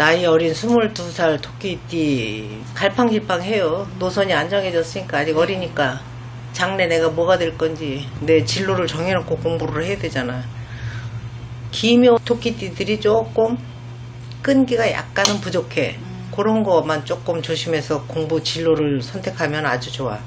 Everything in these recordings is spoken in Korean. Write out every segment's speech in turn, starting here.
나이 어린 22살 토끼띠 갈팡질팡 해요. 노선이 안 정해졌으니까 아직 어리니까 장래 내가 뭐가 될 건지 내 진로를 정해놓고 공부를 해야 되잖아. 기묘 토끼띠들이 조금 끈기가 약간은 부족해. 그런 거만 조금 조심해서 공부 진로를 선택하면 아주 좋아.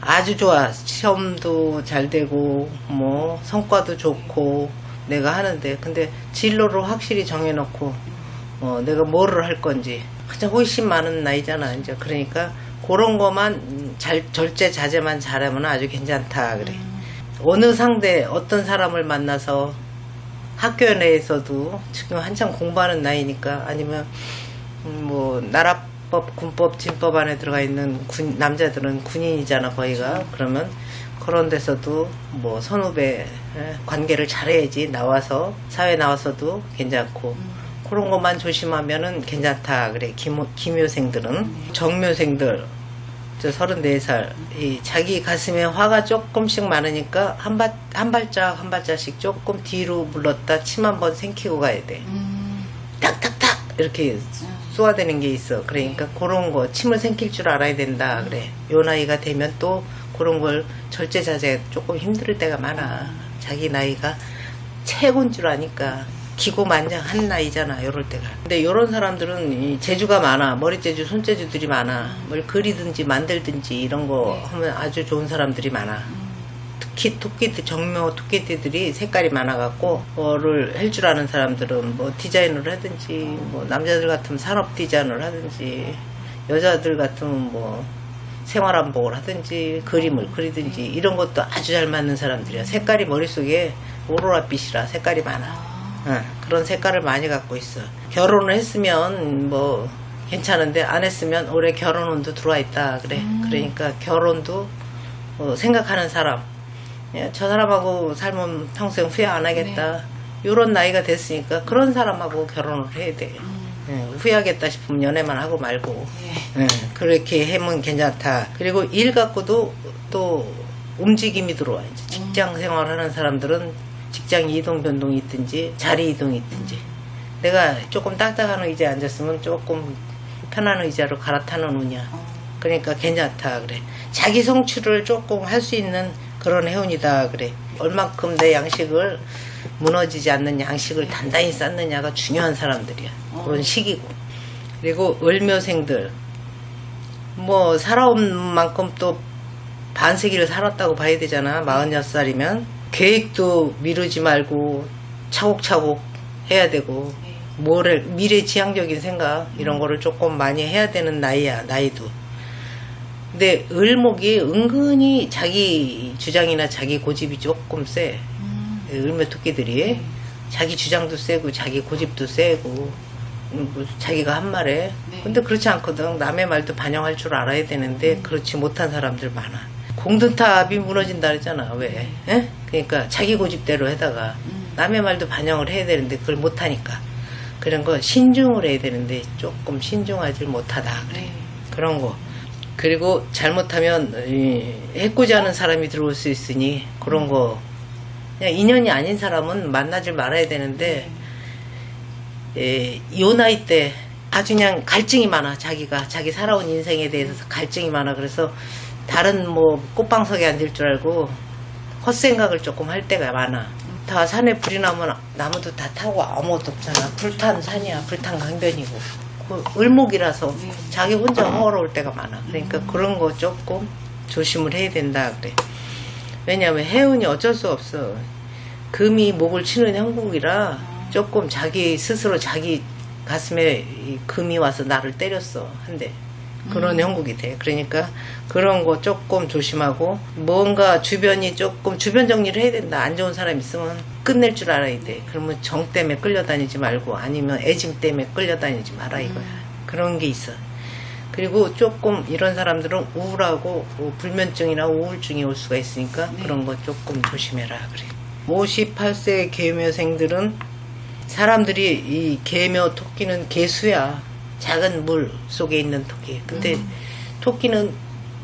아주 좋아. 시험도 잘 되고, 뭐, 성과도 좋고, 내가 하는데. 근데 진로를 확실히 정해놓고, 어, 내가 뭐를 할 건지. 진짜 훨씬 많은 나이잖아, 이제. 그러니까, 그런 거만 잘, 절제 자제만 잘하면 아주 괜찮다, 그래. 어느 상대, 어떤 사람을 만나서 학교 내에서도 지금 한창 공부하는 나이니까 아니면 음, 뭐 나라법, 군법, 진법 안에 들어가 있는 군, 남자들은 군인이잖아 거의가 그러면 그런 데서도 뭐 선후배 예, 관계를 잘해야지 나와서 사회 나와서도 괜찮고 그런 것만 조심하면은 괜찮다. 그래 기모, 기묘생들은. 정묘생들 저 34살. 이 자기 가슴에 화가 조금씩 많으니까 한, 발, 한 발짝 한 발짝씩 조금 뒤로 물렀다 침 한 번 생기고 가야 돼. 탁탁탁 이렇게 쏘아대는 게 있어. 그러니까 그런 거 침을 생길 줄 알아야 된다. 그래. 요 나이가 되면 또 그런 걸 절제 자제 조금 힘들 때가 많아. 자기 나이가 최고인 줄 아니까 기고만장한 나이잖아 요럴 때가. 근데 요런 사람들은 이 재주가 많아. 머리 재주 손 재주들이 많아. 뭘 그리든지 만들든지 이런 거 하면 아주 좋은 사람들이 많아. 특히 토끼들 정묘 토끼띠들이 색깔이 많아갖고 뭐를 할 줄 아는 사람들은 뭐 디자인을 하든지 뭐 남자들 같으면 산업 디자인을 하든지 여자들 같으면 뭐 생활한복을 하든지 그림을 그리든지 이런 것도 아주 잘 맞는 사람들이야. 색깔이 머릿속에 오로라빛이라 색깔이 많아 응, 그런 색깔을 많이 갖고 있어 결혼을 했으면 뭐 괜찮은데 안 했으면 올해 결혼운도 들어와 있다 그래 그러니까 결혼도 어, 생각하는 사람 예, 저 사람하고 살면 평생 후회 안 하겠다. 요런 나이가 됐으니까 그런 사람하고 결혼을 해야 돼. 예, 후회하겠다 싶으면 연애만 하고 말고. 예, 그렇게 하면 괜찮다. 그리고 일 갖고도 또 움직임이 들어와. 이제 직장 생활하는 사람들은 직장 이동 변동이 있든지 자리 이동이 있든지. 내가 조금 딱딱한 의자에 앉았으면 조금 편한 의자로 갈아타는 운이야. 그러니까 괜찮다 그래. 자기 성취를 조금 할 수 있는 그런 해운이다 그래. 얼만큼 내 양식을 무너지지 않는 양식을 단단히 쌓느냐가 중요한 사람들이야. 그런 시기고. 그리고 을묘생들 뭐 살아온 만큼 또 반세기를 살았다고 봐야 되잖아. 46살이면 계획도 미루지 말고 차곡차곡 해야 되고 뭐를 미래 지향적인 생각 이런 거를 조금 많이 해야 되는 나이야. 나이도. 근데 을목이 은근히 자기 주장이나 자기 고집이 조금 세. 을묘 토끼들이. 자기 주장도 세고 자기 고집도 세고 음, 뭐 자기가 한 말에. 근데 그렇지 않거든. 남의 말도 반영할 줄 알아야 되는데 그렇지 못한 사람들 많아. 공든탑이 무너진다 그랬잖아 왜? 예? 그러니까 자기 고집대로 해다가 남의 말도 반영을 해야 되는데 그걸 못하니까. 그런 거 신중을 해야 되는데 조금 신중하지 못하다. 그래. 그런 거. 그리고 잘못하면 이, 해코지 하는 사람이 들어올 수 있으니 그런 거. 그냥 인연이 아닌 사람은 만나질 말아야 되는데 예, 요 나이 때 아주 그냥 갈증이 많아 자기가. 자기 살아온 인생에 대해서 갈증이 많아. 그래서 다른 뭐 꽃방석에 앉을 줄 알고 헛생각을 조금 할 때가 많아. 다 산에 불이 나면 나무도 다 타고 아무것도 없잖아. 불탄 산이야. 불탄 강변이고. 그 을목이라서 자기 혼자 허러울 때가 많아. 그러니까 그런 거 조금 조심을 해야 된다 그래. 왜냐하면 해운이 어쩔 수 없어. 금이 목을 치는 형국이라 조금 자기 스스로 자기 가슴에 이 금이 와서 나를 때렸어. 한대. 그런 형국이 돼. 그러니까 그런 거 조금 조심하고 뭔가 주변이 조금 주변 정리를 해야 된다. 안 좋은 사람 있으면 끝낼 줄 알아야 돼. 그러면 정 때문에 끌려다니지 말고 아니면 애짐 때문에 끌려다니지 마라 이거야. 그런 게 있어. 그리고 조금 이런 사람들은 우울하고 뭐 불면증이나 우울증이 올 수가 있으니까 그런 거 조금 조심해라 그래. 58세 개묘생들은 사람들이 이 개묘 토끼는 개수야. 작은 물 속에 있는 토끼. 근데 토끼는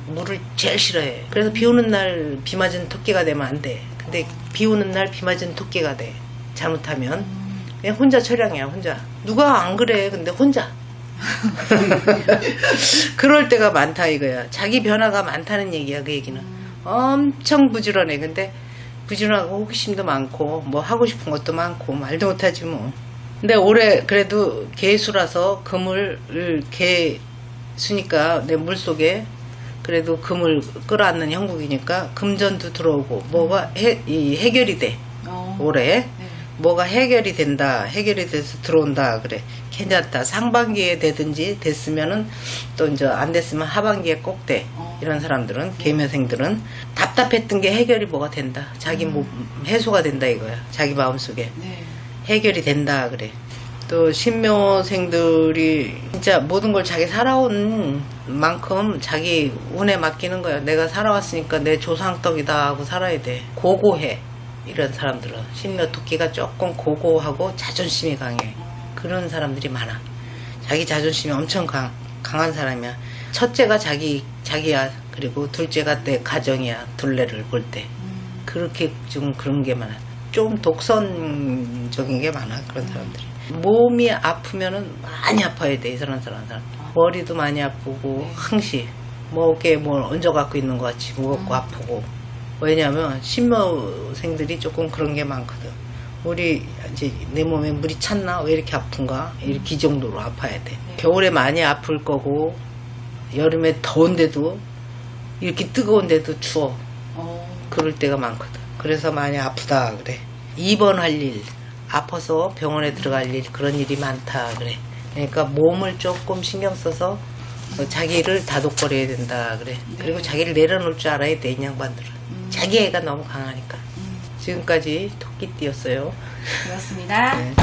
물을 제일 싫어해. 그래서 비 오는 날 비 맞은 토끼가 되면 안 돼. 근데 비 오는 날 비 맞은 토끼가 돼. 잘못하면. 그냥 혼자 처량이야 혼자 누가 안 그래 근데 혼자 그럴 때가 많다 이거야 자기 변화가 많다는 얘기야 그 얘기는 엄청 부지런해 근데 부지런하고 호기심도 많고 뭐 하고 싶은 것도 많고 말도 못하지 뭐 근데 올해 그래도 개수라서 금을 개수니까 내 물속에 그래도 금을 끌어안는 형국이니까 금전도 들어오고 뭐가 해, 이 해결이 돼 어. 올해 네. 뭐가 해결이 된다 해결이 돼서 들어온다 그래 괜찮다 상반기에 되든지 됐으면은 또 이제 안 됐으면 하반기에 꼭돼 어. 이런 사람들은 개묘생들은 답답했던 게 해결이 뭐가 된다 자기 몸 해소가 된다 이거야 자기 마음속에 네. 해결이 된다 그래. 또 신묘생들이 진짜 모든 걸 자기 살아온 만큼 자기 운에 맡기는 거야. 내가 살아왔으니까 내 조상떡이다 하고 살아야 돼. 고고해. 이런 사람들은 신묘 토끼가 조금 고고하고 자존심이 강해. 그런 사람들이 많아. 자기 자존심이 엄청 강, 강한 사람이야. 첫째가 자기 자기야. 그리고 둘째가 내 가정이야. 둘레를 볼 때. 그렇게 좀 그런 게 많아. 좀 독선적인 게 많아 그런 사람들이. 몸이 아프면은 많이 아파야 돼 이런 사람 사람. 머리도 많이 아프고 항시 목에 뭘 얹어 갖고 있는 것 같이 무겁고 아프고. 왜냐하면 신묘생들이 조금 그런 게 많거든. 우리 이제 내 몸에 물이 찼나 왜 이렇게 아픈가 이렇게 이 정도로 아파야 돼. 겨울에 많이 아플 거고 여름에 더운데도 이렇게 뜨거운데도 추워. 어. 그럴 때가 많거든. 그래서 많이 아프다 그래. 입원할 일, 아파서 병원에 들어갈 일 그런 일이 많다 그래. 그러니까 몸을 조금 신경 써서 어, 자기를 다독거려야 된다 그래. 그리고 자기를 내려놓을 줄 알아야 돼, 이 양반들은. 자기 애가 너무 강하니까. 지금까지 토끼띠였어요. 그렇습니다. 네.